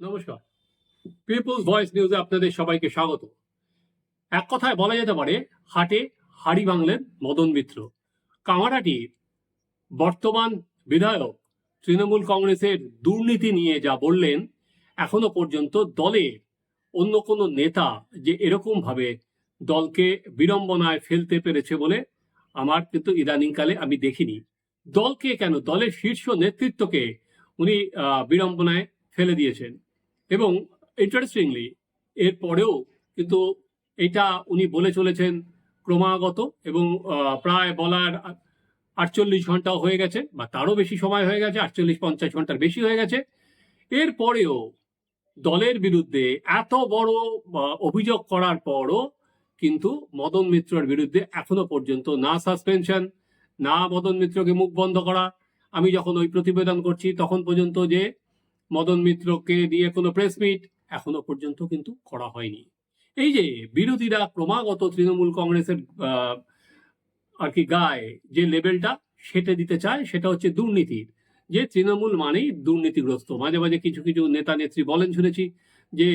নমস্কার। People's voice নিউজে আপনাদের সবাইকে স্বাগত। এক কথায় বলা যেতে পারে, হাটে হাড়ি ভাঙলেন মদন মিত্র। কামারাটির বর্তমান বিধায়ক, তৃণমূল কংগ্রেসের দুর্নীতি নিয়ে যা বললেন, এখনও পর্যন্ত দলে অন্য কোনো নেতা যে এরকমভাবে দলকে বিড়ম্বনায় ফেলতে পেরেছে বলে আমার কিন্তু ইদানিংকালে আমি দেখিনি। দলকে কেন? দলের শীর্ষ নেতৃত্বকে উনি বিড়ম্বনায় ফেলে দিয়েছেন। এবং ইন্টারেস্টিংলি এর পরেও কিন্তু এটা উনি বলে চলেছেন ক্রমাগত এবং প্রায় বলার আটচল্লিশ ঘন্টাও হয়ে গেছে বা তারও বেশি সময় হয়ে গেছে, আটচল্লিশ পঞ্চাশ ঘণ্টার বেশি হয়ে গেছে। এর পরেও দলের বিরুদ্ধে এত বড় অভিযোগ করার পরও কিন্তু মদন মিত্রর বিরুদ্ধে এখনও পর্যন্ত না সাসপেনশন না মদন মিত্রকে মুখ বন্ধ করা। আমি যখন ওই প্রতিবেদন করছি তখন পর্যন্ত যে মদন মিত্রকে দিয়ে কোনো প্রেস মিট এখনও পর্যন্ত কিন্তু করা হয়নি। এই যে বিরোধীরা ক্রমাগত তৃণমূল কংগ্রেসের আর কি গায়ে যে লেভেলটা সেটে দিতে চায়, সেটা হচ্ছে দুর্নীতির। যে তৃণমূল মানেই দুর্নীতিগ্রস্ত। মাঝে মাঝে কিছু কিছু নেতা নেত্রী বলেন শুনেছি যে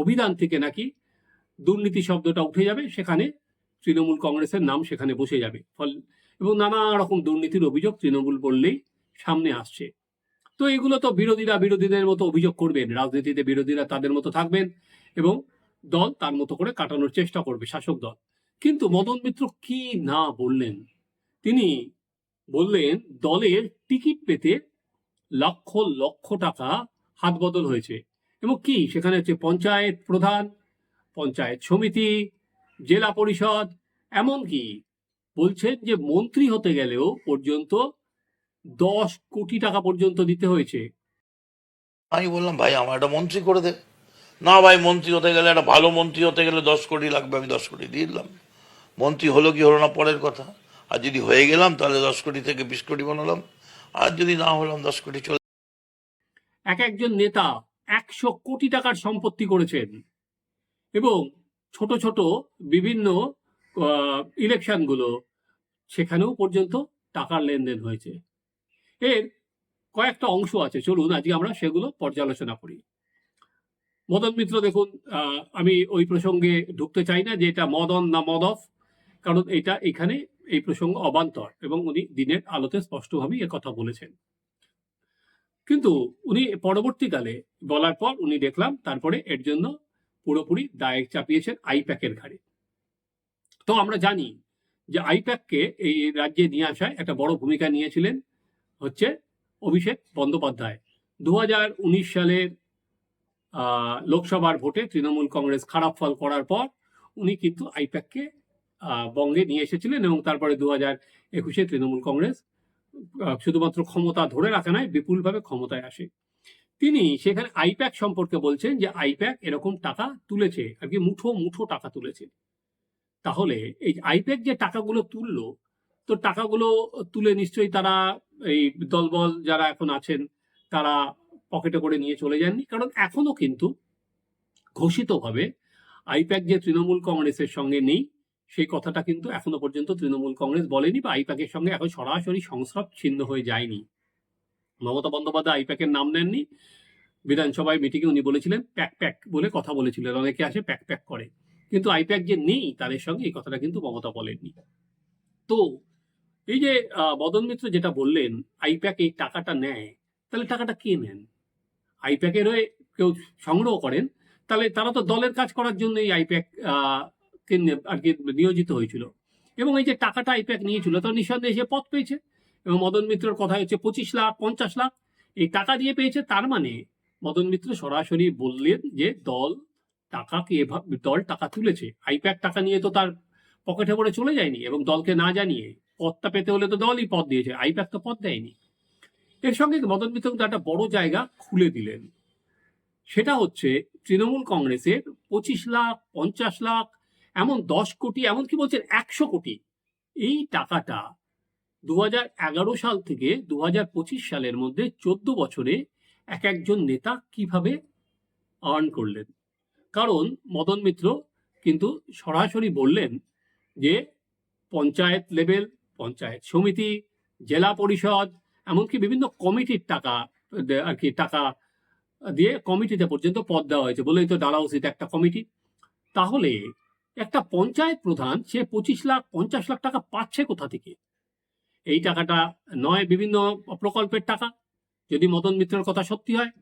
অভিধান থেকে নাকি দুর্নীতি শব্দটা উঠে যাবে, সেখানে তৃণমূল কংগ্রেসের নাম সেখানে বসে যাবে। ফল, এবং নানা রকম দুর্নীতির অভিযোগ তৃণমূল বললেই সামনে আসছে। তো এগুলো তো বিরোধীরা বিরোধীদের মতো অভিযোগ করবেন। রাজনীতিতে বিরোধীরা তাদের মতো থাকবেন এবং দল তার মতো করে কাটানোর চেষ্টা করবে, শাসক দল। কিন্তু মদন মিত্র কি না বললেন? তিনি বললেন, দলের টিকিট পেতে লক্ষ লক্ষ টাকা হাত বদল হয়েছে। এবং কি, সেখানে হচ্ছে পঞ্চায়েত প্রধান, পঞ্চায়েত সমিতি, জেলা পরিষদ, এমনকি বলছেন যে মন্ত্রী হতে গেলেও পর্যন্ত দশ কোটি টাকা পর্যন্ত দিতে হয়েছে। আমি বললাম ভাই আমার একটা মন্ত্রী করে দে। না ভাই মন্ত্রী হতে গেলে একটা ভালো মন্ত্রী হতে গেলে দশ কোটি লাগবে আমি দশ কোটি দিয়ে দিলাম। মন্ত্রী হলো কি হলো না পরের কথা। আর যদি হয়ে গেলাম তাহলে দশ কোটি থেকে বিশ কোটি বানালাম। আর যদি না হলাম দশ কোটি চলে এক একজন নেতা একশো কোটি টাকার সম্পত্তি করেছেন। এবং ছোট ছোট বিভিন্ন ইলেকশনগুলো সেখানেও পর্যন্ত টাকার লেনদেন হয়েছে। এর কয়েকটা অংশ আছে। চলুন আজকে আমরা সেগুলো পর্যালোচনা করি। মদন মিত্র, দেখুন আমি ওই প্রসঙ্গে ঢুকতে চাই না যে এটা মদন না মদফ, কারণ এটা এখানে এই প্রসঙ্গ অবান্তর এবং উনি দিনের আলোতে স্পষ্টভাবেই এ কথা বলেছেন। কিন্তু উনি পরবর্তীকালে বলার পর উনি দেখলাম তারপরে এর জন্য পুরোপুরি দায় চাপিয়েছেন আইপ্যাকের ঘাড়ে। তো আমরা জানি যে আইপ্যাককে এই রাজ্যে নিয়ে আসায় একটা বড় ভূমিকা নিয়েছিলেন। হচ্ছে অভিষেক বন্দ্যোপাধ্যায়। দু হাজার উনিশ সালের লোকসভার ভোটে তৃণমূল কংগ্রেস খারাপ ফল করার পর উনি কিন্তু আইপ্যাককে বঙ্গে নিয়ে এসেছিলেন এবং তারপরে দু হাজার একুশে তৃণমূল কংগ্রেস শুধুমাত্র ক্ষমতা ধরে রাখা নয় বিপুলভাবে ক্ষমতায় আসে। তিনি সেখানে আইপ্যাক সম্পর্কে বলছেন যে আইপ্যাক এরকম টাকা তুলেছে, আর কি মুঠো মুঠো টাকা তুলেছে। তাহলে এই আইপ্যাক যে টাকাগুলো তুললো তো টাকাগুলো তুলে নিশ্চয়ই তারা এই দলবল যারা এখন আছেন, তারা পকেটে করে নিয়ে চলে যাননি। কারণ এখনও কিন্তু ঘোষিতভাবে আইপ্যাক যে তৃণমূল কংগ্রেসের সঙ্গে নেই, সেই কথাটা কিন্তু এখনও পর্যন্ত তৃণমূল কংগ্রেস বলেনি বা আইপ্যাকের সঙ্গে এখন সরাসরি সংস্রব ছিন্ন হয়ে যায়নি। মমতা বন্দ্যোপাধ্যায় আইপ্যাকের নাম নেননি। বিধানসভায় মিটিংয়ে উনি বলেছিলেন, প্যাক প্যাক বলে কথা বলেছিলেন। অনেকে আসে প্যাক প্যাক করে। কিন্তু আইপ্যাক যে নেই, তাদের সঙ্গে এই কথাটা কিন্তু মমতা বলেননি। তো এই যে মদন মিত্র যেটা বললেন, আইপ্যাক এই টাকাটা নেয়, তাহলে টাকাটা কে নেন? আইপ্যাকের হয়ে কেউ সংগ্রহ করেন, তাহলে তারা তো দলের কাজ করার জন্য এই আইপ্যাক আর কি নিয়োজিত হয়েছিল। এবং এই যে টাকাটা আইপ্যাক নিয়েছিল তো নিঃসন্দেহে সে পথ পেয়েছে। এবং মদন মিত্রর কথা হচ্ছে পঁচিশ লাখ, পঞ্চাশ লাখ, এই টাকা দিয়ে পেয়েছে, তার মানে মদন মিত্র সরাসরি বললেন যে, দল টাকাকে এভাবে দল টাকা তুলেছে। আইপ্যাক টাকা নিয়ে তো তার পকেটে করে চলে যায়নি এবং দলকে না জানিয়ে পদটা পেতে হলে তো দলই পদ দিয়েছে আইপ্যাক তো পদ দেয়নি। এর সঙ্গে মদন মিত্র একটা বড় জায়গা খুলে দিলেন। সেটা হচ্ছে তৃণমূল কংগ্রেসের পঁচিশ লাখ, পঞ্চাশ লাখ, এমন দশ কোটি, এমনকি বলছেন একশো কোটি। এই টাকাটা দু এগারো সাল থেকে দু পঁচিশ সালের মধ্যে চোদ্দ বছরে এক একজন নেতা কীভাবে আর্ন করলেন? কারণ মদন মিত্র কিন্তু সরাসরি বললেন যে পঞ্চায়েত লেভেল পঞ্চায়েত সমিতি, জেলা পরিষদ, এমনকি বিভিন্ন কমিটির টাকা আর কি, টাকা দিয়ে কমিটিতে পর্যন্ত পদ দেওয়া হয়েছে বলেই তো দাঁড়া উচিত একটা কমিটি। তাহলে একটা পঞ্চায়েত প্রধান, সে পঁচিশ লাখ, পঞ্চাশ লাখ টাকা পাচ্ছে কোথা থেকে? এই টাকাটা নয় বিভিন্ন প্রকল্পের টাকা, যদি মদন মিত্রের কথা সত্যি হয়।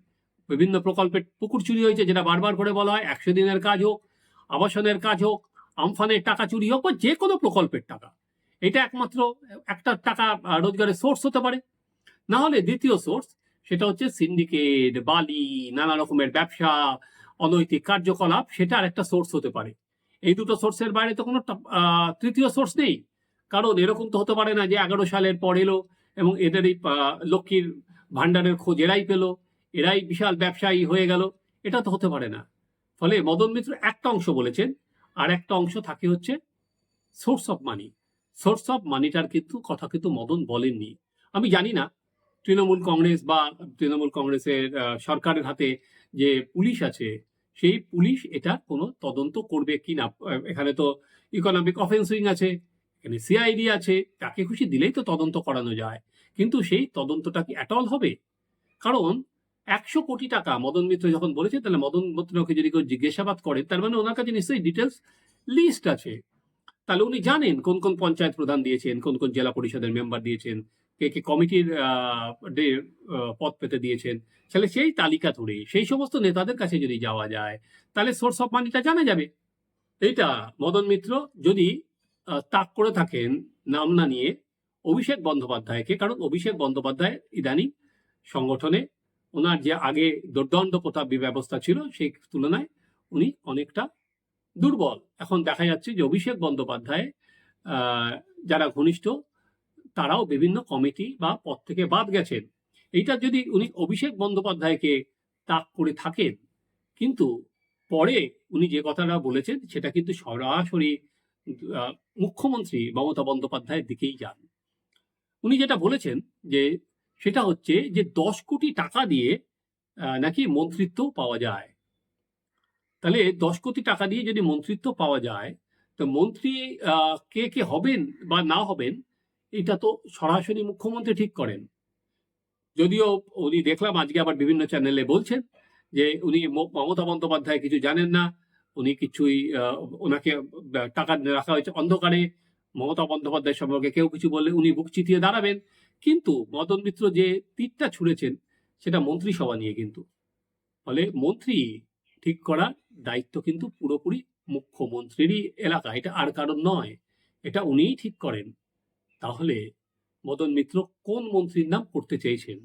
বিভিন্ন প্রকল্পের পুকুর চুরি হয়েছে, যেটা বারবার করে বলা হয়, একশো দিনের কাজ হোক, আবাসনের কাজ হোক, আমফানের টাকা চুরি হোক, বা যে কোনো প্রকল্পের টাকা। এটা একমাত্র একটা টাকা রোজগারের সোর্স হতে পারে। না হলে দ্বিতীয় সোর্স সেটা হচ্ছে সিন্ডিকেট বালি, নানা রকমের ব্যবসা, অনৈতিক কার্যকলাপ, সেটা আর একটা সোর্স হতে পারে। এই দুটো সোর্সের বাইরে তো কোনো তৃতীয় সোর্স নেই। কারণ এরকম তো হতে পারে না যে এগারো সালের পর এলো এবং এদের এই লক্ষ্মীর ভান্ডারের খোঁজ এরাই পেল, এরাই বিশাল ব্যবসায়ী হয়ে গেল। এটা তো হতে পারে না। ফলে মদন মিত্র একটা অংশ বলেছেন, আর একটা অংশ থাকে হচ্ছে source of money source of মানিটার কিন্তু, কথা কিন্তু মদন বলেননি। আমি জানি না, তৃণমূল কংগ্রেস বা তৃণমূল কংগ্রেসের সরকারের হাতে যে পুলিশ আছে, সেই পুলিশ এটা কোনো তদন্ত করবে কি না এখানে তো ইকোনমিক অফেন্সিং আছে, এখানে সিআইডি আছে, তাকে খুশি দিলেই তো তদন্ত করানো যায়। কিন্তু সেই তদন্তটা কি অ্যাটল হবে? কারণ একশো কোটি টাকা, মদন মিত্র যখন বলেছে, তাহলে মদন মিত্রকে যদি কেউ জিজ্ঞাসাবাদ করে, তার মানে ওনার কাছে নিশ্চয়ই ডিটেলস লিস্ট আছে। তাহলে উনি জানেন কোন কোন পঞ্চায়েত প্রধান দিয়েছেন, কোন কোন জেলা পরিষদের মেম্বার দিয়েছেন, কে কে কমিটির পদ পেতে দিয়েছেন। তাহলে সেই তালিকা ধরে, সেই সমস্ত নেতাদের কাছে যদি যাওয়া যায়, তাহলে সোর্স অফ মানিটা জানা যাবে। এইটা মদন মিত্র যদি তাক করে থাকেন নাম না নিয়ে অভিষেক বন্দ্যোপাধ্যায়কে, কারণ অভিষেক বন্দ্যোপাধ্যায় ইদানিং সংগঠনে ওনার যে আগে দুর্দণ্ড প্রতাপ ব্যবস্থা ছিল, সেই তুলনায় উনি অনেকটা দুর্বল। এখন দেখা যাচ্ছে যে অভিষেক বন্দ্যোপাধ্যায় যারা ঘনিষ্ঠ, তারাও বিভিন্ন কমিটি বা পদ থেকে বাদ গেছেন। এইটা যদি উনি অভিষেক বন্দ্যোপাধ্যায়কে তাক করে থাকেন, কিন্তু পরে উনি যে কথাটা বলেছেন, সেটা কিন্তু সরাসরি মুখ্যমন্ত্রী মমতা বন্দ্যোপাধ্যায়ের দিকেই যান। উনি যেটা বলেছেন যে, সেটা হচ্ছে যে দশ কোটি টাকা দিয়ে নাকি মন্ত্রিত্ব পাওয়া যায়। তাহলে দশ কোটি টাকা দিয়ে যদি মন্ত্রিত্ব পাওয়া যায়, তো মন্ত্রী কে কে হবেন বা না হবেন, এটা তো সরাসরি মুখ্যমন্ত্রী ঠিক করেন। যদিও উনি দেখলাম আজকে আবার বিভিন্ন চ্যানেলে বলছেন যে উনি মমতা বন্দ্যোপাধ্যায় কিছু জানেন না, উনি কিছুই ওনাকে টাকা রাখা হয়েছে অন্ধকারে, মমতা বন্দ্যোপাধ্যায় সম্পর্কে কেউ কিছু বললে উনি বুক চিতিয়ে দাঁড়াবেন। কিন্তু মদন মিত্র যে তীরটা ছুঁড়েছেন, সেটা মন্ত্রিসভা নিয়ে কিন্তু। ফলে মন্ত্রী ঠিক করার দায়িত্ব কিন্তু পুরোপুরি মুখ্যমন্ত্রীরই এলাকা, এটা আর কারণ নয়, এটা উনিই ঠিক করেন। তাহলে মদন মিত্র কোন মন্ত্রীর নাম করতে চেয়েছেন?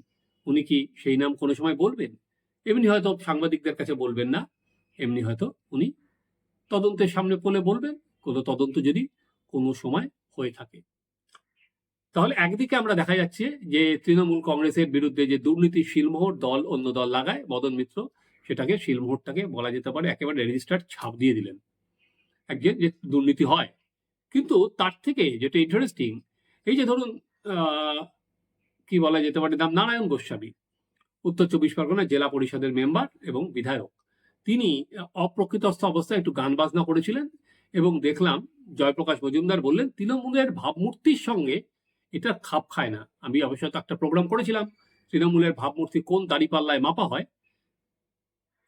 উনি কি সেই নাম কোনো সময় বলবেন? এমনি হয়তো সাংবাদিকদের কাছে বলবেন না, এমনি হয়তো উনি তদন্তের সামনে পড়লে বলবেন, কোনো তদন্ত যদি কোনো সময় হয়ে থাকে। তাহলে একদিকে আমরা দেখা যাচ্ছে যে তৃণমূল কংগ্রেসের বিরুদ্ধে যে দুর্নীতি শিলমোহর দল অন্য দল লাগায়, মদন মিত্র সেটাকে শিলমোহরটাকে বলা যেতে পারে, একেবারে রেজিস্টার ছাপ দিয়ে দিলেন। একজন যে দুর্নীতি হয়। কিন্তু তার থেকে যেটা ইন্টারেস্টিং এই যে ধরুন কি বলা যেতে পারে, নাম নারায়ণ গোস্বামী, উত্তর চব্বিশ পরগনা জেলা পরিষদের মেম্বার এবং বিধায়ক। তিনি অপ্রকৃতস্থ অবস্থায় একটু গান বাজনা করেছিলেন এবং দেখলাম জয়প্রকাশ মজুমদার বললেন, তৃণমূলের ভাবমূর্তির সঙ্গে এটা খাপ খায় না। আমি অবশ্য একটা প্রোগ্রাম করেছিলাম। তৃণমূলের ভাবমূর্তি কোন দাড়িপাল্লায় মাপা হয়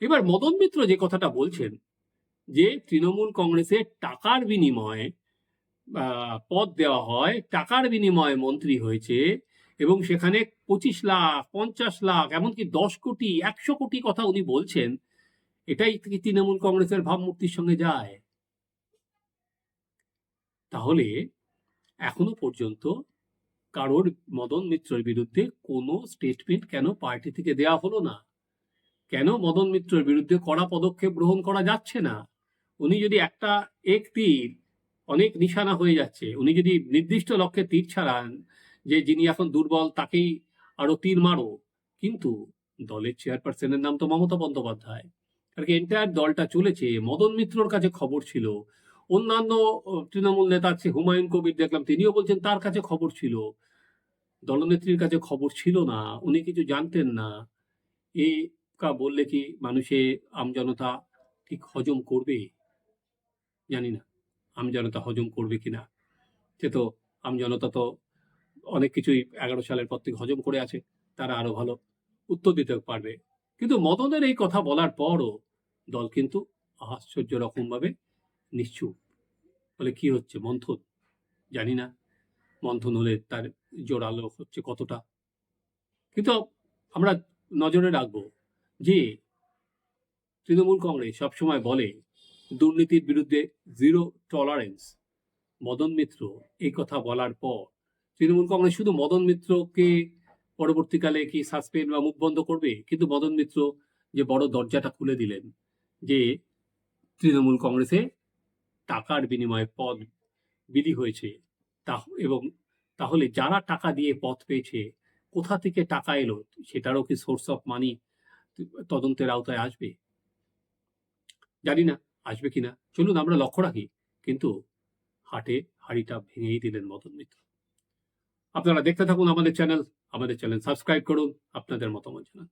এবার মদন মিত্র যে কথাটা বলছেন, যে তৃণমূল কংগ্রেসের টাকার বিনিময়ে পদ দেওয়া হয়, টাকার বিনিময়ে মন্ত্রী হয়েছে এবং সেখানে পঁচিশ লাখ, পঞ্চাশ লাখ, এমনকি দশ কোটি, একশো কোটি কথা উনি বলছেন, এটাই কি তৃণমূল কংগ্রেসের ভাবমূর্তির সঙ্গে যায়? তাহলে এখনও পর্যন্ত কারোর মদন মিত্রের বিরুদ্ধে কোনো স্টেটমেন্ট কেন পার্টি থেকে দেয়া হলো না? কেন মদন মিত্রের বিরুদ্ধে কড়া পদক্ষেপ গ্রহণ করা যাচ্ছে না? উনি যদি একটা এক তীর, অনেক নিশানা হয়ে যাচ্ছে, উনি যদি নির্দিষ্ট লক্ষ্যে তীর ছাড়ান, যে যিনি এখন দুর্বল, তাকেই আরও তীর মারো। কিন্তু দলের চেয়ারপারসনের নাম তো মমতা বন্দ্যোপাধ্যায়। আর কি এন্টায়ার দলটা চলেছে। মদন মিত্রর কাছে খবর ছিল। অন্যান্য তৃণমূল নেতা আছে, হুমায়ুন কবির দেখলাম, তিনিও বলছেন তার কাছে খবর ছিল। দলনেত্রীর কাছে খবর ছিল না। উনি কিছু জানতেন না। এই কা বললে কি মানুষে আমজনতা ঠিক হজম করবে? জানি না। আমজনতা হজম করবে কিনা? সে তো আমজনতা তো অনেক কিছুই এগারো সালের পর থেকে হজম করে আছে, তারা আরও ভালো উত্তর দিতে পারবে। কিন্তু মদনের এই কথা বলার পরও দল কিন্তু আশ্চর্য রকমভাবে নিশ্চুপ। বলে কি হচ্ছে? মন্থন? জানি না। মন্থন হলে তার জোরালো হচ্ছে কতটা? কিন্তু আমরা নজরে রাখব যে তৃণমূল কংগ্রেস সবসময় বলে, দুর্নীতির বিরুদ্ধে জিরো টলারেন্স মদন মিত্র, এই কথা বলার পর, তৃণমূল কংগ্রেস শুধু মদন মিত্রকে পরবর্তীকালে কি সাসপেন্ড বা মুখ বন্ধ করবে? কিন্তু মদন মিত্র যে বড় দরজাটা খুলে দিলেন, যে তৃণমূল কংগ্রেসে টাকার বিনিময়ে পদ বিলি হয়েছে তা এবং তাহলে যারা টাকা দিয়ে পথ পেয়েছে, কোথা থেকে টাকা এলো, সেটারও কি সোর্স অফ মানি তদন্তের আওতায় আসবে? জানি না, আসবে কিনা। চলুন, আমরা লক্ষ্য রাখি। কিন্তু হাটে হাড়িটা ভেঙেই দিলেন মদন মিত্র। আপনারা দেখতে থাকুন আমাদের চ্যানেল। আমাদের চ্যানেল সাবস্ক্রাইব করুন, আপনাদের মতামত জানান।